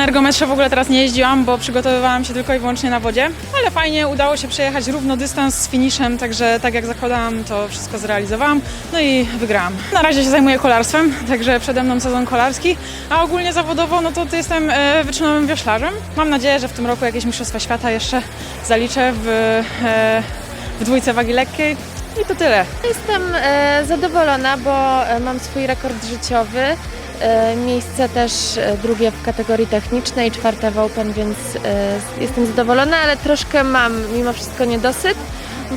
na ergometrze w ogóle teraz nie jeździłam, bo przygotowywałam się tylko i wyłącznie na wodzie, ale fajnie udało się przejechać równo dystans z finiszem, także tak jak zakładałam, to wszystko zrealizowałam, no i wygrałam. Na razie się zajmuję kolarstwem, także przede mną sezon kolarski, a ogólnie zawodowo, no to, jestem e, wyczynowym wioślarzem. Mam nadzieję, że w tym roku jakieś Mistrzostwa Świata jeszcze zaliczę w, e, w dwójce wagi lekkiej i to tyle. Jestem e, zadowolona, bo e, mam swój rekord życiowy. E, miejsce też e, drugie w kategorii technicznej, czwarte w Open, więc e, jestem zadowolona, ale troszkę mam mimo wszystko niedosyt,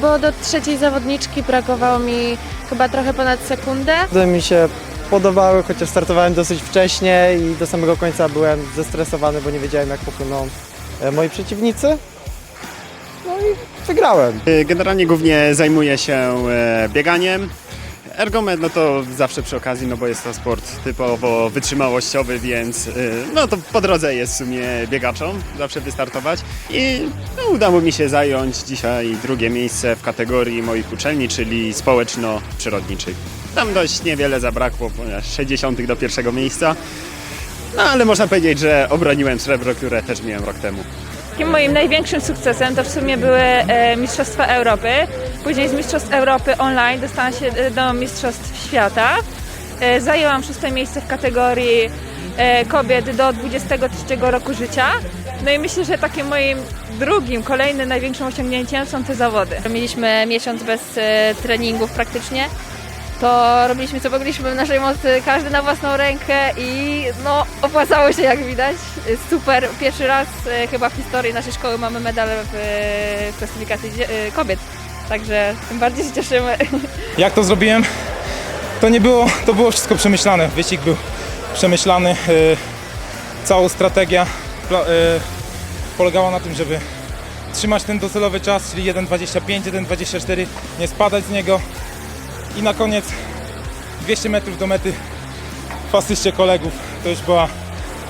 bo do trzeciej zawodniczki brakowało mi chyba trochę ponad sekundę. Mi się podobały, chociaż startowałem dosyć wcześnie i do samego końca byłem zestresowany, bo nie wiedziałem jak popłyną moi przeciwnicy. No i wygrałem. Generalnie głównie zajmuję się bieganiem. Ergomet no to zawsze przy okazji, no bo jest to sport typowo wytrzymałościowy, więc y, no to po drodze jest w sumie biegaczom zawsze wystartować. I no, udało mi się zająć dzisiaj drugie miejsce w kategorii moich uczelni, czyli społeczno-przyrodniczej. Tam dość niewiele zabrakło, ponieważ 60 do pierwszego miejsca. No ale można powiedzieć, że obroniłem srebro, które też miałem rok temu. Takim moim największym sukcesem to w sumie były e, Mistrzostwa Europy. Później z Mistrzostw Europy online dostałam się do Mistrzostw Świata. E, zajęłam szóste miejsce w kategorii e, kobiet do 23 roku życia. No i myślę, że takim moim drugim, kolejnym największym osiągnięciem są te zawody. Mieliśmy miesiąc bez treningów praktycznie. To robiliśmy co mogliśmy w naszej mocy, każdy na własną rękę i no opłacało się jak widać. Super, pierwszy raz e, chyba w historii naszej szkoły mamy medal w, e, klasyfikacji e, kobiet. Także tym bardziej się cieszymy. Jak to zrobiłem? To nie było, to było wszystko przemyślane. Wyścig był przemyślany. Cała strategia polegała na tym, żeby trzymać ten docelowy czas, czyli 1.25, 1.24, nie spadać z niego i na koniec 200 metrów do mety w asyście kolegów. To już była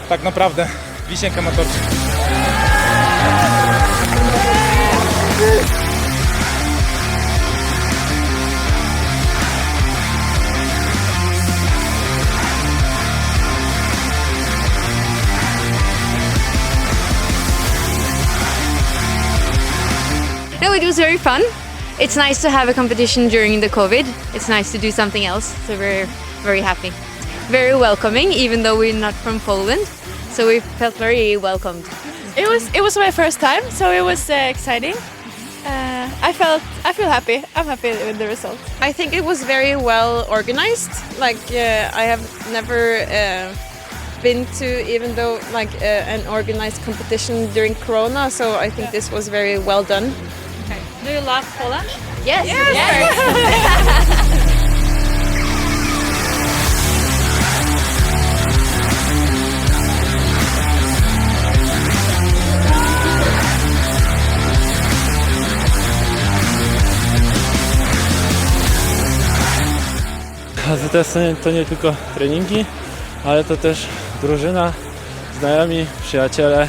tak naprawdę wisienka na torcie. No, it was very fun. It's nice to have a competition during the COVID. It's nice to do something else. So we're very happy. Very welcoming, even though we're not from Poland. So we felt very welcomed. It was it was my first time, so it was uh, exciting. Uh, I felt I feel happy. I'm happy with the result. I think it was very well organized. Like uh, I have never uh, been to, even though like uh, an organized competition during Corona. So I think this was very well done. Do you love Poland? Yes. AZS to nie, to nie tylko treningi, ale to też drużyna, znajomi, przyjaciele,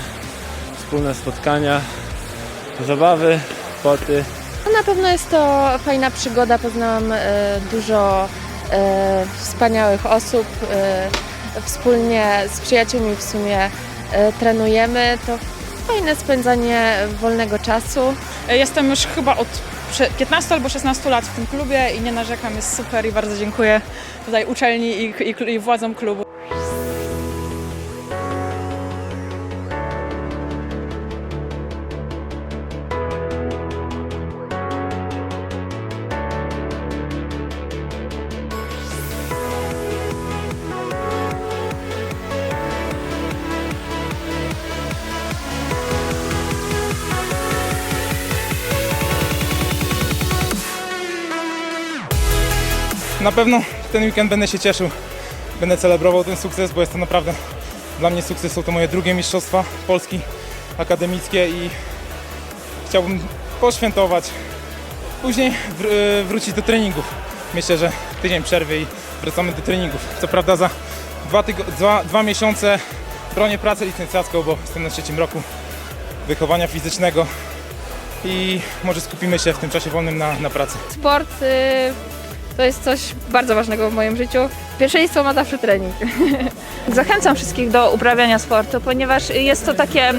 wspólne spotkania, zabawy, poty. No, Na pewno jest to fajna przygoda, poznałam e, dużo e, wspaniałych osób. E, wspólnie z przyjaciółmi w sumie e, trenujemy. To fajne spędzanie wolnego czasu. Jestem już chyba od prze- 15 albo 16 lat w tym klubie i nie narzekam, jest super i bardzo dziękuję tutaj uczelni i, i, i władzom klubu. Na pewno ten weekend będę się cieszył, będę celebrował ten sukces, bo jest to naprawdę dla mnie sukces. Są to moje drugie mistrzostwa Polski akademickie i chciałbym poświętować. Później wr- e, wrócić do treningów. Myślę, że tydzień przerwy i wracamy do treningów. Co prawda za dwa, dwa, dwa miesiące bronię pracę licencjacką, bo jestem na trzecim roku wychowania fizycznego i może skupimy się w tym czasie wolnym na, na pracy. Sport y, to jest coś bardzo ważnego w moim życiu. Pierwszeństwo ma zawsze trening. Zachęcam wszystkich do uprawiania sportu, ponieważ jest to takie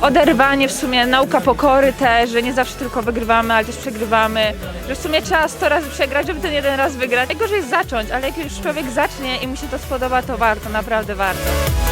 oderwanie w sumie, nauka pokory też, że nie zawsze tylko wygrywamy, ale też przegrywamy, że w sumie trzeba 100 razy przegrać, żeby ten jeden raz wygrać. Najgorzej jest zacząć, ale jak już człowiek zacznie i mu się to spodoba, to warto, naprawdę warto.